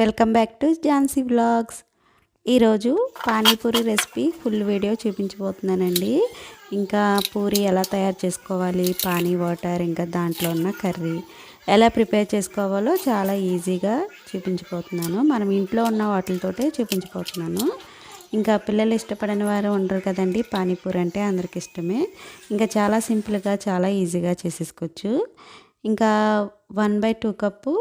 Welcome back to Jhansi blogs ఈరోజు panipuri recipe full video చూపించబోతున్నానండి. ఇంకా పూరి ఎలా తయారు చేసుకోవాలి పానీ వాటర్ ఇంకా దాంట్లో ఉన్న కర్రీ ఎలా ప్రిపేర్ చేసుకోవాలో చాలా ఈజీగా చూపించబోతున్నాను. మనం ఇంట్లో ఉన్న వాటితోటే చూపించబోతున్నాను. ఇంకా పిల్లలు ఇష్టపడని వారు ఉండరు కదండి పానీపూరి అంటే అందరికి ఇష్టమే. ఇంకా చాలా సింపుల్గా చాలా ఈజీగా చేసేసుకోవచ్చు. ఇంకా one by two cup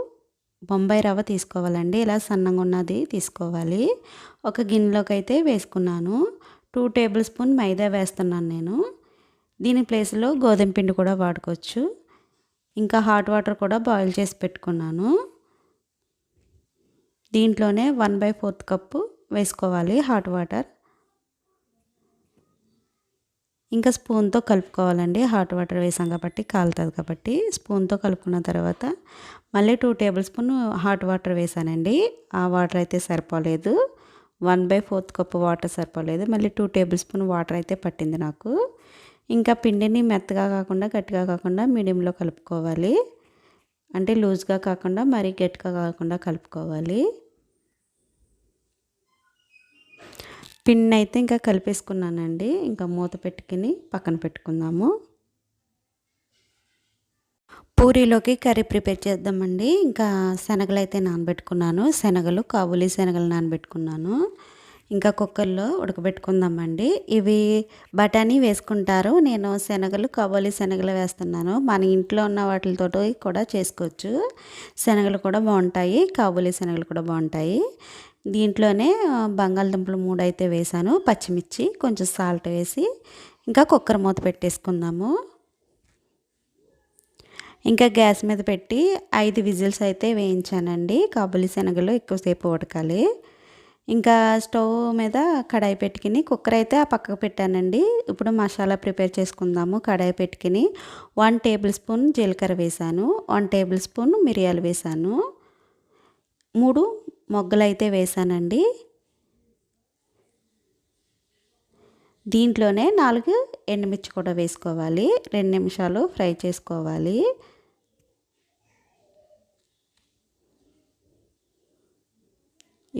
Bombay రవ్వ తీసుకోవాలండి. ఇలా సన్నగా ఉన్నది తీసుకోవాలి. ఒక గిన్నెలోకి అయితే వేసుకున్నాను. టూ టేబుల్ స్పూన్ మైదా వేస్తున్నాను నేను. దీని ప్లేస్లో గోధుమ పిండి కూడా వాడుకోవచ్చు. ఇంకా హాట్ వాటర్ కూడా బాయిల్ చేసి పెట్టుకున్నాను. దీంట్లోనే వన్ బై ఫోర్త్ కప్పు వేసుకోవాలి హాట్ వాటర్. ఇంకా స్పూన్తో కలుపుకోవాలండి. హాట్ వాటర్ వేసాం కాబట్టి కాలుతుంది కాబట్టి స్పూన్తో కలుపుకున్న తర్వాత మళ్ళీ two tablespoon hot water వేసానండి. ఆ వాటర్ అయితే సరిపోలేదు. One by fourth cup water సరిపోలేదు. మళ్ళీ టూ టేబుల్ స్పూన్ వాటర్ అయితే పట్టింది నాకు. ఇంకా పిండిని మెత్తగా కాకుండా గట్టిగా కాకుండా మీడియంలో కలుపుకోవాలి. అంటే లూజ్గా కాకుండా మరీ గట్టిగా కాకుండా కలుపుకోవాలి. పిన్ అయితే ఇంకా కలిపేసుకున్నానండి. ఇంకా మూత పెట్టుకుని పక్కన పెట్టుకుందాము. పూరీలోకి కర్రీ ప్రిపేర్ చేద్దామండి. ఇంకా శనగలు అయితే నానబెట్టుకున్నాను. శనగలు కాబూలి శనగలు నానబెట్టుకున్నాను. ఇంకా కుక్కర్లో ఉడకబెట్టుకుందామండి. ఇవి బఠానీ వేసుకుంటారు. నేను శనగలు కాబోలి శనగలు వేస్తున్నాను. మన ఇంట్లో ఉన్న వాటితో కూడా చేసుకోవచ్చు. శనగలు కూడా బాగుంటాయి. కాబోలి శనగలు కూడా బాగుంటాయి. దీంట్లోనే బంగాళదుంపలు మూడు అయితే వేసాను. పచ్చిమిర్చి కొంచెం సాల్ట్ వేసి ఇంకా కుక్కర్ మూత పెట్టేసుకుందాము. ఇంకా గ్యాస్ మీద పెట్టి ఐదు విజిల్స్ అయితే వేయించానండి. కాబులి శనగలు ఎక్కువసేపు ఉడకాలి. ఇంకా స్టవ్ మీద కడాయి పెట్టుకుని కుక్కర్ అయితే ఆ పక్కకు పెట్టానండి. ఇప్పుడు మసాలా ప్రిపేర్ చేసుకుందాము కడాయి పెట్టుకుని. వన్ టేబుల్ స్పూన్ జీలకర్ర వేసాను. వన్ టేబుల్ స్పూన్ మిరియాలు వేసాను. మూడు మొగ్గలు అయితే వేసానండి దీంట్లోనే నాలుగు ఎండుమిర్చి కూడా వేసుకోవాలి. రెండు నిమిషాలు ఫ్రై చేసుకోవాలి.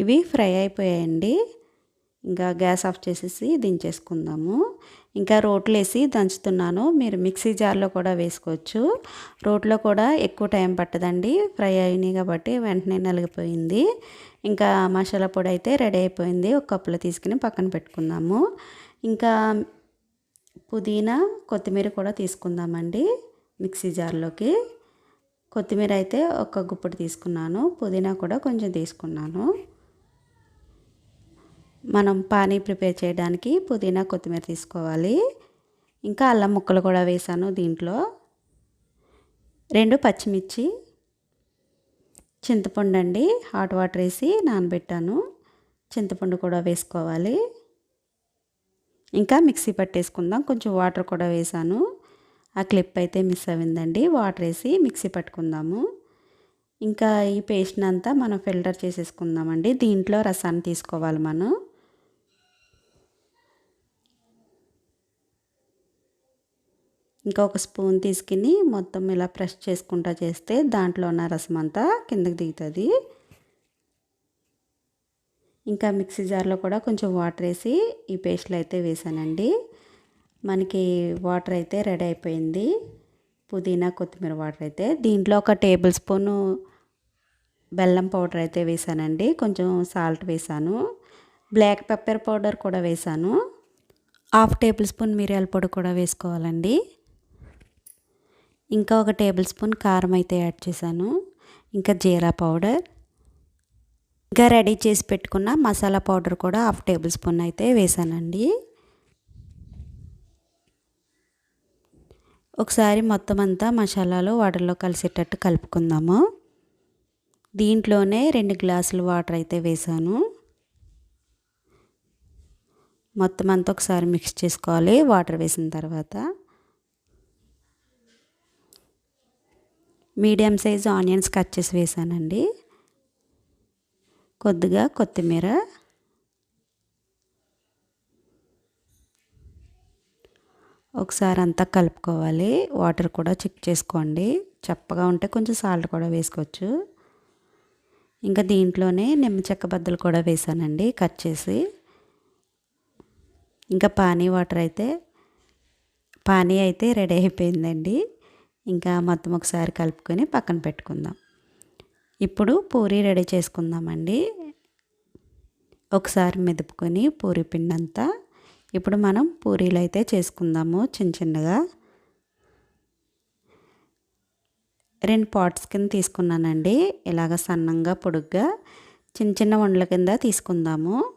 ఇవి ఫ్రై అయిపోయాయండి. ఇంకా గ్యాస్ ఆఫ్ చేసేసి దించేసుకుందాము. ఇంకా రోట్లు వేసి దంచుతున్నాను. మీరు మిక్సీ జార్లో కూడా వేసుకోవచ్చు. రోట్లో కూడా ఎక్కువ టైం పట్టదండి. ఫ్రై అయినాయి కాబట్టి వెంటనే నలిగిపోయింది. ఇంకా మసాలా పొడి అయితే రెడీ అయిపోయింది. ఒక కప్పులో తీసుకుని పక్కన పెట్టుకుందాము. ఇంకా పుదీనా కొత్తిమీర కూడా తీసుకుందామండి మిక్సీ జార్లోకి. కొత్తిమీర అయితే ఒక గుప్పటి తీసుకున్నాను. పుదీనా కూడా కొంచెం తీసుకున్నాను. మనం పానీ ప్రిపేర్ చేయడానికి పుదీనా కొత్తిమీర తీసుకోవాలి. ఇంకా అల్లం ముక్కలు కూడా వేసాను దీంట్లో. రెండు పచ్చిమిర్చి చింతపండు అండి హాట్ వాటర్ వేసి నానబెట్టాను. చింతపండు కూడా వేసుకోవాలి. ఇంకా మిక్సీ పట్టేసుకుందాం కొంచెం వాటర్ కూడా వేసాను. ఆ క్లిప్ అయితే మిస్ అయిందండి వాటర్ వేసి మిక్సీ పట్టుకుందాము. ఇంకా ఈ పేస్ట్ని అంతా మనం ఫిల్టర్ చేసేసుకుందామండి దీంట్లో రసాన్ని తీసుకోవాలి మనం. ఇంకా ఒక స్పూన్ తీసుకుని మొత్తం ఇలా ప్రెస్ చేసుకుంటా చేస్తే దాంట్లో ఉన్న రసం అంతా కిందకి దిగుతుంది. ఇంకా మిక్సీ జార్లో కూడా కొంచెం వాటర్ వేసి ఈ పేస్ట్లు అయితే వేసానండి. మనకి వాటర్ అయితే రెడీ అయిపోయింది. పుదీనా కొత్తిమీర వాటర్ అయితే. దీంట్లో ఒక టేబుల్ స్పూను బెల్లం పౌడర్ అయితే వేసానండి. కొంచెం సాల్ట్ వేసాను. బ్లాక్ పెప్పర్ పౌడర్ కూడా వేసాను. హాఫ్ టేబుల్ స్పూన్ మిరియాల పొడి కూడా వేసుకోవాలండి. ఇంకా ఒక టేబుల్ స్పూన్ కారం అయితే యాడ్ చేశాను. ఇంకా జీరా పౌడర్. ఇంకా రెడీ చేసి పెట్టుకున్న మసాలా పౌడర్ కూడా హాఫ్ టేబుల్ స్పూన్ అయితే వేసానండి ఒకసారి మొత్తం అంతా మసాలాలు వాటర్లో కలిసేటట్టు కలుపుకుందాము. దీంట్లోనే రెండు గ్లాసులు వాటర్ అయితే వేసాను మొత్తం అంతా ఒకసారి మిక్స్ చేసుకోవాలి వాటర్ వేసిన తర్వాత. మీడియం సైజ్ ఆనియన్స్ కట్ చేసి వేసానండి. కొద్దిగా కొత్తిమీర. ఒకసారి అంతా కలుపుకోవాలి. వాటర్ కూడా చెక్ చేసుకోండి. చప్పగా ఉంటే కొంచెం సాల్ట్ కూడా వేసుకోవచ్చు. ఇంకా దీంట్లోనే నిమ్మ చెక్క బద్దలు కూడా వేసానండి కట్ చేసి. ఇంకా పానీ వాటర్ అయితే పానీ అయితే రెడీ అయిపోయిందండి. ఇంకా మొత్తం ఒకసారి కలుపుకొని పక్కన పెట్టుకుందాం. ఇప్పుడు పూరి రెడీ చేసుకుందామండి. ఒకసారి మెదుపుకొని పూరి పిండి అంతా ఇప్పుడు మనం పూరీలు అయితే చేసుకుందాము చిన్న చిన్నగా. రెండు పాట్స్ కింద తీసుకున్నానండి. ఇలాగ సన్నంగా పొడుగ్గా చిన్న చిన్న వండల కింద తీసుకుందాము.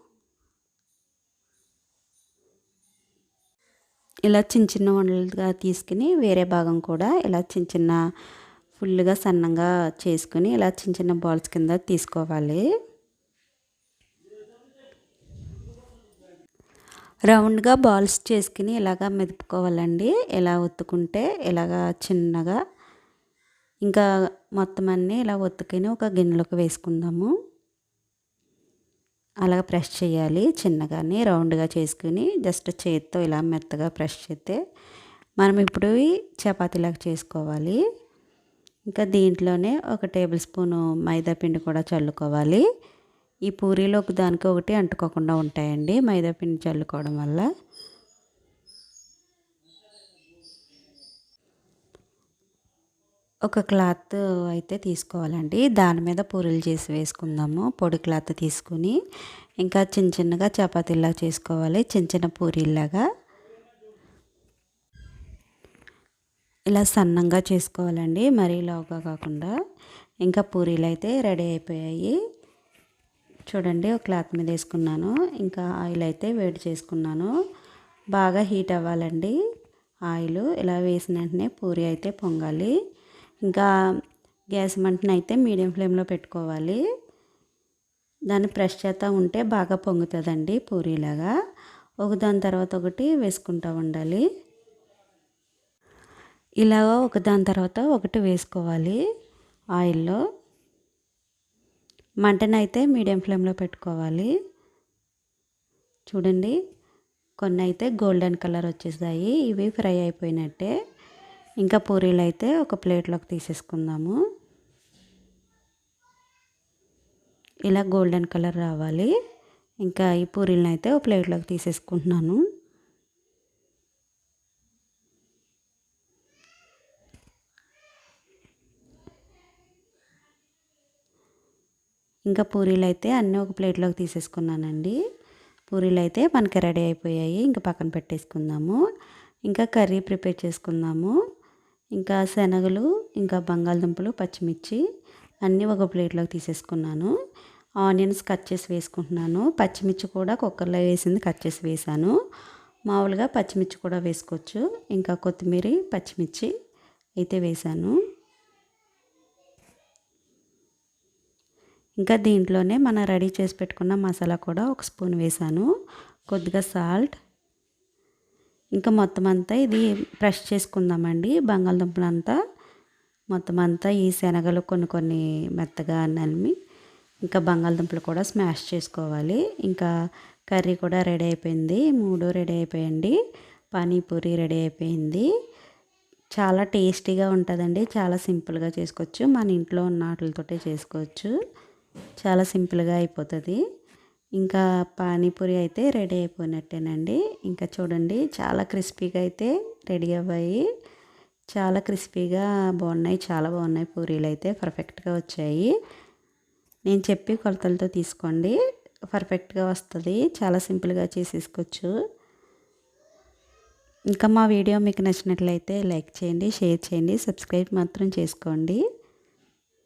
ఇలా చిన్న చిన్న వండలుగా తీసుకుని వేరే భాగం కూడా ఇలా చిన్న చిన్న ఫుల్గా సన్నంగా చేసుకుని ఇలా చిన్న చిన్న బాల్స్ కింద తీసుకోవాలి. రౌండ్గా బాల్స్ చేసుకుని ఇలాగా మెదుపుకోవాలండి. ఇలా ఒత్తుకుంటే ఇలాగా చిన్నగా. ఇంకా మొత్తం అన్నీ ఇలా ఒత్తుకొని ఒక గిన్నెలోకి వేసుకుందాము. అలా ప్రెస్ చేయాలి చిన్నగాని రౌండ్గా చేసుకుని జస్ట్ చేతితో ఇలా మెత్తగా ప్రెస్ చేస్తే మనం ఇప్పుడు చపాతీలాగా చేసుకోవాలి. ఇంకా దీంట్లోనే ఒక టేబుల్ స్పూను మైదా పిండి కూడా చల్లుకోవాలి. ఈ పూరీలో ఒక దానికి ఒకటి అంటుకోకుండా ఉంటాయండి మైదా పిండి చల్లుకోవడం వల్ల. ఒక క్లాత్ అయితే తీసుకోవాలండి. దాని మీద పూరీలు చేసి వేసుకుందాము. పొడి క్లాత్ తీసుకుని ఇంకా చిన్న చిన్నగా చపాతీలా చేసుకోవాలి. చిన్న చిన్న పూరీలాగా ఇలా సన్నంగా చేసుకోవాలండి. మరీ లోగా కాకుండా. ఇంకా పూరీలు అయితే రెడీ అయిపోయాయి. చూడండి ఒక క్లాత్ మీద వేసుకున్నాను. ఇంకా ఆయిల్ అయితే వేడి చేసుకున్నాను. బాగా హీట్ అవ్వాలండి. ఆయిల్ ఇలా వేసిన వెంటనే పూరి అయితే పొంగాలి. ఇంకా గ్యాస్ మంటను అయితే మీడియం ఫ్లేమ్లో పెట్టుకోవాలి. దాన్ని ప్రెస్ చేస్తూ ఉంటే బాగా పొంగుతుందండి పూరీలాగా. ఒక దాని తర్వాత ఒకటి వేసుకుంటూ ఉండాలి. ఇలాగ ఒక దాని తర్వాత ఒకటి వేసుకోవాలి ఆయిల్లో. మంటను అయితే మీడియం ఫ్లేమ్లో పెట్టుకోవాలి. చూడండి కొన్ని అయితే గోల్డెన్ కలర్ వచ్చేసాయి. ఇవి ఫ్రై అయిపోయినట్టే. ఇంకా పూరీలు అయితే ఒక ప్లేట్లోకి తీసేసుకుందాము. ఇలా గోల్డెన్ కలర్ రావాలి. ఇంకా ఈ పూరీలను అయితే ఒక ప్లేట్లోకి తీసేసుకుంటున్నాను. ఇంకా పూరీలు అయితే అన్నీ ఒక ప్లేట్లోకి తీసేసుకున్నానండి. పూరీలు అయితే మనకి రెడీ అయిపోయాయి. ఇంకా పక్కన పెట్టేసుకుందాము. ఇంకా కర్రీ ప్రిపేర్ చేసుకుందాము. ఇంకా శనగలు ఇంకా బంగాళదుంపలు పచ్చిమిర్చి అన్నీ ఒక ప్లేట్లోకి తీసేసుకున్నాను. ఆనియన్స్ కట్ చేసి వేసుకుంటున్నాను. పచ్చిమిర్చి కూడా కుక్కర్లో వేసింది కట్ చేసి వేసాను మామూలుగా పచ్చిమిర్చి కూడా వేసుకోవచ్చు. ఇంకా కొత్తిమీర పచ్చిమిర్చి అయితే వేసాను ఇంకా దీంట్లోనే మనం రెడీ చేసి పెట్టుకున్న మసాలా కూడా ఒక స్పూన్ వేసాను కొద్దిగా సాల్ట్ ఇంకా మొత్తం అంతా ఇది ప్రెష్ చేసుకుందామండి. బంగాళదుంపలు అంతా మొత్తం అంతా ఈ శనగలు కొన్ని కొన్ని మెత్తగా నలిమి ఇంకా బంగాళదుంపలు కూడా స్మాష్ చేసుకోవాలి. ఇంకా కర్రీ కూడా రెడీ అయిపోయింది. మూడు రెడీ అయిపోయండి. పానీపూరి రెడీ అయిపోయింది. చాలా టేస్టీగా ఉంటుందండి. చాలా సింపుల్గా చేసుకోవచ్చు. మన ఇంట్లో ఉన్న వాటితోటే చేసుకోవచ్చు. చాలా సింపుల్గా అయిపోతుంది. ఇంకా పానీపూరి అయితే రెడీ అయిపోయినట్టేనండి. ఇంకా చూడండి చాలా క్రిస్పీగా అయితే రెడీ అవ్వాయి. చాలా క్రిస్పీగా బాగున్నాయి చాలా బాగున్నాయి పూరీలు అయితే పర్ఫెక్ట్గా వచ్చాయి. నేను చెప్పి కొలతలతో తీసుకోండి పర్ఫెక్ట్గా వస్తుంది చాలా సింపుల్గా చేసేసుకోవచ్చు. ఇంకా మా వీడియో మీకు నచ్చినట్లయితే లైక్ చేయండి షేర్ చేయండి సబ్స్క్రైబ్ మాత్రం చేసుకోండి.